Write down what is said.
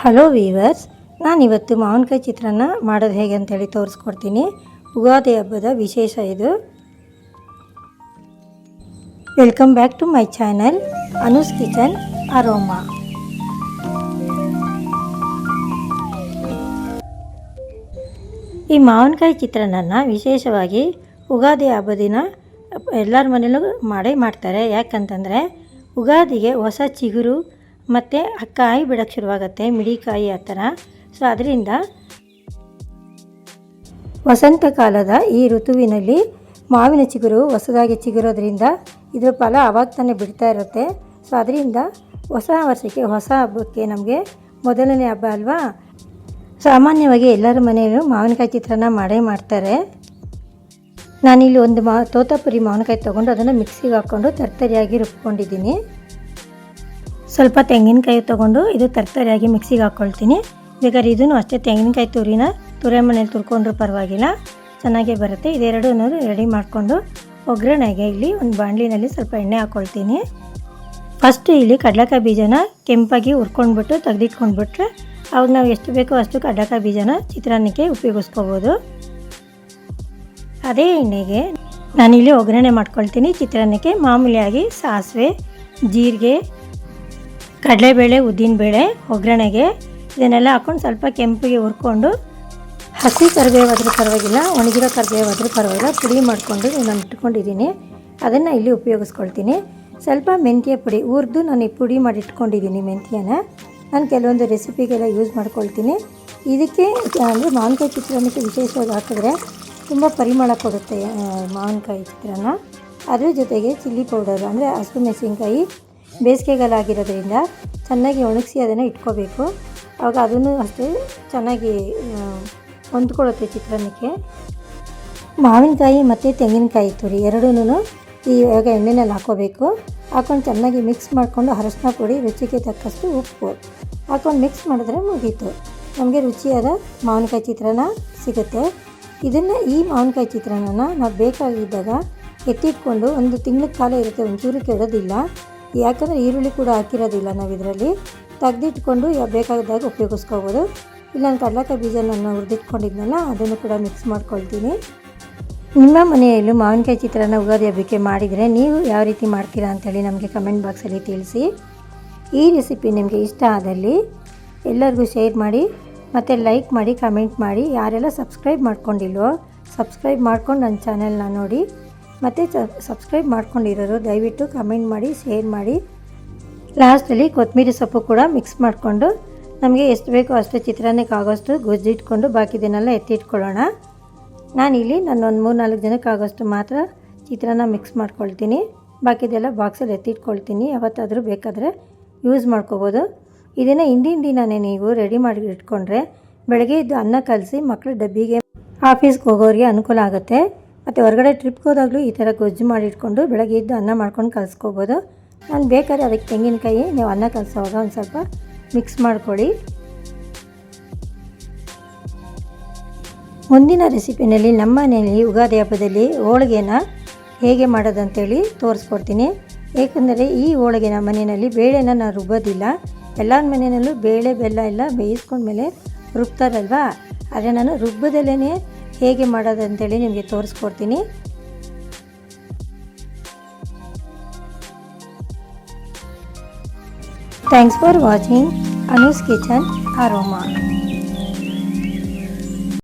Hello viewers ನಾನಿವತ್ತು ಮಾವಿನಕಾಯಿ ಚಿತ್ರಾನ್ನ ಮಾಡೋದು ಹೇಗೆ ಅಂತೇಳಿ ತೋರಿಸ್ಕೊಡ್ತೀನಿ. ಉಗಾದಿ ಹಬ್ಬದ ವಿಶೇಷ ಇದು. Welcome back to my channel Anu's kitchen aroma ಈ ಮಾವಿನಕಾಯಿ ಚಿತ್ರಾನ್ನ ವಿಶೇಷವಾಗಿ ಉಗಾದಿ ಹಬ್ಬ ದಿನ ಎಲ್ಲರ ಮನೇಲೂ ಮಾಡೇ ಮಾಡ್ತಾರೆ. ಯಾಕಂತಂದರೆ ಉಗಾದಿಗೆ ಹೊಸ ಚಿಗುರು ಮತ್ತು ಕಾಯಿ ಬಿಡೋಕ್ಕೆ ಶುರುವಾಗುತ್ತೆ, ಮಿಡಿಕಾಯಿ ಆ ಥರ. ಸೊ ಅದರಿಂದ ವಸಂತ ಕಾಲದ ಈ ಋತುವಿನಲ್ಲಿ ಮಾವಿನ ಚಿಗುರು ಹೊಸದಾಗಿ ಚಿಗುರೋದ್ರಿಂದ ಇದರ ಫಲ ಅವಾಗ ತಾನೇ ಬಿಡ್ತಾ ಇರುತ್ತೆ. ಸೊ ಅದರಿಂದ ಹೊಸ ವರ್ಷಕ್ಕೆ ಹೊಸ ಹಬ್ಬಕ್ಕೆ ನಮಗೆ ಮೊದಲನೇ ಹಬ್ಬ ಅಲ್ವಾ? ಸಾಮಾನ್ಯವಾಗಿ ಎಲ್ಲರ ಮನೆಯಲ್ಲೂ ಮಾವಿನಕಾಯಿ ಚಿತ್ರಾನ್ನ ಮಾಡೇ ಮಾಡ್ತಾರೆ. ನಾನಿಲ್ಲಿ ಒಂದು ಮಾ, ತೋತಾಪುರಿ ಮಾವಿನಕಾಯಿ ತೊಗೊಂಡು ಅದನ್ನು ಮಿಕ್ಸಿಗೆ ಹಾಕ್ಕೊಂಡು ತರ್ತರಿಯಾಗಿ ರುಬ್ಕೊಂಡಿದ್ದೀನಿ. ಸ್ವಲ್ಪ ತೆಂಗಿನಕಾಯಿ ತೊಗೊಂಡು ಇದು ತರಕಾರಿಯಾಗಿ ಮಿಕ್ಸಿಗೆ ಹಾಕ್ಕೊಳ್ತೀನಿ. ಬೇಕಾದ್ರೆ ಇದನ್ನು ಅಷ್ಟೇ ತೆಂಗಿನಕಾಯಿ ತುರಿನ ತುರಿ ಮನೇಲಿ ತುರ್ಕೊಂಡ್ರೂ ಪರವಾಗಿಲ್ಲ. ಚೆನ್ನಾಗೇ ಬರುತ್ತೆ. ಇದೆರಡೂ ರೆಡಿ ಮಾಡಿಕೊಂಡು ಒಗ್ಗರಣೆಗೆ ಇಲ್ಲಿ ಒಂದು ಬಾಣಲಿನಲ್ಲಿ ಸ್ವಲ್ಪ ಎಣ್ಣೆ ಹಾಕ್ಕೊಳ್ತೀನಿ. ಫಸ್ಟು ಇಲ್ಲಿ ಕಡಲೆಕಾಯಿ ಬೀಜನ ಕೆಂಪಾಗಿ ಹುರ್ಕೊಂಡ್ಬಿಟ್ಟು ತೆಗೆದಿಟ್ಕೊಂಡ್ಬಿಟ್ರೆ ಅವಾಗ ನಾವು ಎಷ್ಟು ಬೇಕೋ ಅಷ್ಟು ಕಡಲೆಕಾಯಿ ಬೀಜನ ಚಿತ್ರಾನ್ನಕ್ಕೆ ಉಪಯೋಗಿಸ್ಕೋಬೋದು. ಅದೇ ಎಣ್ಣೆಗೆ ನಾನಿಲ್ಲಿ ಒಗ್ಗರಣೆ ಮಾಡ್ಕೊಳ್ತೀನಿ ಚಿತ್ರಾನ್ನಕ್ಕೆ. ಮಾಮೂಲಿಯಾಗಿ ಸಾಸಿವೆ, ಜೀರಿಗೆ ಕಡಲೆಬೇಳೆ, ಉದ್ದಿನಬೇಳೆ, ಒಗ್ಗರಣೆಗೆ ಇದನ್ನೆಲ್ಲ ಹಾಕ್ಕೊಂಡು ಸ್ವಲ್ಪ ಕೆಂಪಿಗೆ ಹುರ್ಕೊಂಡು ಹಸಿ ಕರಿಬೇವಾದರೂ ಪರವಾಗಿಲ್ಲ, ಒಣಗಿರೋ ಕರಿಬೇವಾದರೂ ಪರವಾಗಿಲ್ಲ, ಪುಡಿ ಮಾಡಿಕೊಂಡು ನಾನು ಇಟ್ಕೊಂಡಿದ್ದೀನಿ. ಅದನ್ನು ಇಲ್ಲಿ ಉಪಯೋಗಿಸ್ಕೊಳ್ತೀನಿ. ಸ್ವಲ್ಪ ಮೆಂತ್ಯ ಪುಡಿ, ಹುರಿದು ನಾನು ಈ ಪುಡಿ ಮಾಡಿ ಇಟ್ಕೊಂಡಿದ್ದೀನಿ ಮೆಂತ್ಯನ. ನಾನು ಕೆಲವೊಂದು ರೆಸಿಪಿಗೆಲ್ಲ ಯೂಸ್ ಮಾಡ್ಕೊಳ್ತೀನಿ. ಇದಕ್ಕೆ ಅಂದರೆ ಮಾವಿನಕಾಯಿ ಚಿತ್ರಾನ್ನಕ್ಕೆ ವಿಶೇಷವಾಗಿ ಹಾಕಿದ್ರೆ ತುಂಬ ಪರಿಮಳ ಕೊಡುತ್ತೆ ಮಾವಿನಕಾಯಿ ಚಿತ್ರಾನ್ನ. ಅದ್ರ ಜೊತೆಗೆ ಚಿಲ್ಲಿ ಪೌಡರ್, ಅಂದರೆ ಹಸಿರು ಮೆಣಸಿನ್ಕಾಯಿ ಬೇಸಿಗೆಗಾಲ ಆಗಿರೋದ್ರಿಂದ ಚೆನ್ನಾಗಿ ಒಣಗಿಸಿ ಅದನ್ನು ಇಟ್ಕೋಬೇಕು. ಆವಾಗ ಅದನ್ನು ಅಷ್ಟೇ ಚೆನ್ನಾಗಿ ಹೊಂದ್ಕೊಳ್ಳುತ್ತೆ ಚಿತ್ರಾನ್ನಕ್ಕೆ. ಮಾವಿನಕಾಯಿ ಮತ್ತು ತೆಂಗಿನಕಾಯಿ ತುರಿ ಎರಡೂ ಇವಾಗ ಎಣ್ಣೆನಲ್ಲಿ ಹಾಕೋಬೇಕು. ಹಾಕೊಂಡು ಚೆನ್ನಾಗಿ ಮಿಕ್ಸ್ ಮಾಡಿಕೊಂಡು ಅರಶಿನ ಪುಡಿ, ರುಚಿಗೆ ತಕ್ಕಷ್ಟು ಉಪ್ಪು ಹಾಕೊಂಡು ಮಿಕ್ಸ್ ಮಾಡಿದ್ರೆ ಮುಗೀತು. ನಮಗೆ ರುಚಿಯಾದ ಮಾವಿನಕಾಯಿ ಚಿತ್ರಾನ್ನ ಸಿಗುತ್ತೆ. ಇದನ್ನು ಈ ಮಾವಿನಕಾಯಿ ಚಿತ್ರಾನ್ನನ ನಾವು ಬೇಕಾಗಿದ್ದಾಗ ಎತ್ತಿಟ್ಕೊಂಡು ಒಂದು ತಿಂಗಳ ಕಾಲ ಇರುತ್ತೆ, ಒಂಚೂರು ಕೆಡೋದಿಲ್ಲ. ಯಾಕಂದರೆ ಈರುಳ್ಳಿ ಕೂಡ ಹಾಕಿರೋದಿಲ್ಲ ನಾವು ಇದರಲ್ಲಿ. ತೆಗೆದಿಟ್ಕೊಂಡು ಬೇಕಾದಾಗ ಉಪಯೋಗಿಸ್ಕೋಬೋದು. ಇಲ್ಲ ನಾನು ಬೀಜ ನಾನು ಹುರಿದಿಟ್ಕೊಂಡಿದ್ನಲ್ಲ, ಅದನ್ನು ಕೂಡ ಮಿಕ್ಸ್ ಮಾಡ್ಕೊಳ್ತೀನಿ. ನಿಮ್ಮ ಮನೆಯಲ್ಲೂ ಮಾವಿನಕಾಯಿ ಚಿತ್ರಾನ್ನ ಉಗಾದಿ ಹಬ್ಬಕ್ಕೆ ಮಾಡಿದರೆ ನೀವು ಯಾವ ರೀತಿ ಮಾಡ್ತೀರಾ ಅಂತೇಳಿ ನಮಗೆ ಕಮೆಂಟ್ ಬಾಕ್ಸಲ್ಲಿ ತಿಳಿಸಿ. ಈ ರೆಸಿಪಿ ನಿಮಗೆ ಇಷ್ಟ ಆದಲ್ಲಿ ಎಲ್ಲರಿಗೂ ಶೇರ್ ಮಾಡಿ, ಮತ್ತು ಲೈಕ್ ಮಾಡಿ ಕಮೆಂಟ್ ಮಾಡಿ, ಯಾರೆಲ್ಲ ಸಬ್ಸ್ಕ್ರೈಬ್ ಮಾಡ್ಕೊಂಡಿಲ್ವೋ ಸಬ್ಸ್ಕ್ರೈಬ್ ಮಾಡ್ಕೊಂಡು ನನ್ನ ಚಾನೆಲ್ನ ನೋಡಿ. ಮತ್ತು ಸಬ್ಸ್ಕ್ರೈಬ್ ಮಾಡ್ಕೊಂಡಿರೋರು ದಯವಿಟ್ಟು ಕಮೆಂಟ್ ಮಾಡಿ ಶೇರ್ ಮಾಡಿ. ಲಾಸ್ಟಲ್ಲಿ ಕೊತ್ತಂಬರಿ ಸೊಪ್ಪು ಕೂಡ ಮಿಕ್ಸ್ ಮಾಡಿಕೊಂಡು ನಮಗೆ ಎಷ್ಟು ಬೇಕೋ ಅಷ್ಟು ಚಿತ್ರಾನ್ನಕ್ಕೆ ಆಗೋಷ್ಟು ಗೊಜ್ಜಿಟ್ಕೊಂಡು ಬಾಕಿದನ್ನೆಲ್ಲ ಎತ್ತಿಟ್ಕೊಳ್ಳೋಣ. ನಾನಿಲ್ಲಿ ನಾನು ಒಂದು ಮೂರು ನಾಲ್ಕು ಜನಕ್ಕೆ ಆಗೋಷ್ಟು ಮಾತ್ರ ಚಿತ್ರಾನ್ನ ಮಿಕ್ಸ್ ಮಾಡ್ಕೊಳ್ತೀನಿ. ಬಾಕಿದೆಲ್ಲ ಬಾಕ್ಸಲ್ಲಿ ಎತ್ತಿಟ್ಕೊಳ್ತೀನಿ. ಯಾವತ್ತಾದರೂ ಬೇಕಾದರೆ ಯೂಸ್ ಮಾಡ್ಕೋಬೋದು. ಇದನ್ನು ಹಿಂದಿನ ದಿನವೇ ನೀವು ರೆಡಿ ಮಾಡಿ ಇಟ್ಕೊಂಡ್ರೆ ಬೆಳಗ್ಗೆ ಇದ್ದು ಅನ್ನ ಕಲಸಿ ಮಕ್ಕಳು ಡಬ್ಬಿಗೆ ಆಫೀಸ್ಗೆ ಹೋಗೋರಿಗೆ ಅನುಕೂಲ ಆಗುತ್ತೆ. ಮತ್ತು ಹೊರಗಡೆ ಟ್ರಿಪ್ಗೆ ಹೋದಾಗಲೂ ಈ ಥರ ಗೊಜ್ಜು ಮಾಡಿಟ್ಕೊಂಡು ಬೆಳಗ್ಗೆ ಇದ್ದು ಅನ್ನ ಮಾಡ್ಕೊಂಡು ಕಲಿಸ್ಕೋಬೋದು. ನಾನು ಬೇಕಾದ್ರೆ ಅದಕ್ಕೆ ತೆಂಗಿನಕಾಯಿ, ನೀವು ಅನ್ನ ಕಲಿಸೋವಾಗ ಒಂದು ಸ್ವಲ್ಪ ಮಿಕ್ಸ್ ಮಾಡ್ಕೊಳ್ಳಿ. ಮುಂದಿನ ರೆಸಿಪಿನಲ್ಲಿ ನಮ್ಮ ಮನೆಯಲ್ಲಿ ಯುಗಾದಿ ಹಬ್ಬದಲ್ಲಿ ಹೋಳಿಗೆನ ಹೇಗೆ ಮಾಡೋದಂತೇಳಿ ತೋರಿಸ್ಕೊಡ್ತೀನಿ. ಏಕೆಂದರೆ ಈ ಹೋಳಿಗೆ ನಮ್ಮ ಮನೆಯಲ್ಲಿ ಬೇಳೆನ ನಾನು ರುಬ್ಬೋದಿಲ್ಲ. ಎಲ್ಲರ ಮನೆಯಲ್ಲೂ ಬೇಳೆ, ಬೆಲ್ಲ ಎಲ್ಲ ಬೇಯಿಸ್ಕೊಂಡ್ಮೇಲೆ ರುಬ್ತಾರಲ್ವಾ? ಆದರೆ ನಾನು ರುಬ್ಬದಲ್ಲೇ ಹೇಗೆ ಮಾಡೋದಂತೇಳಿ ನಿಮಗೆ ತೋರಿಸ್ಕೊಡ್ತೀನಿ. Thanks for watching Anu's kitchen aroma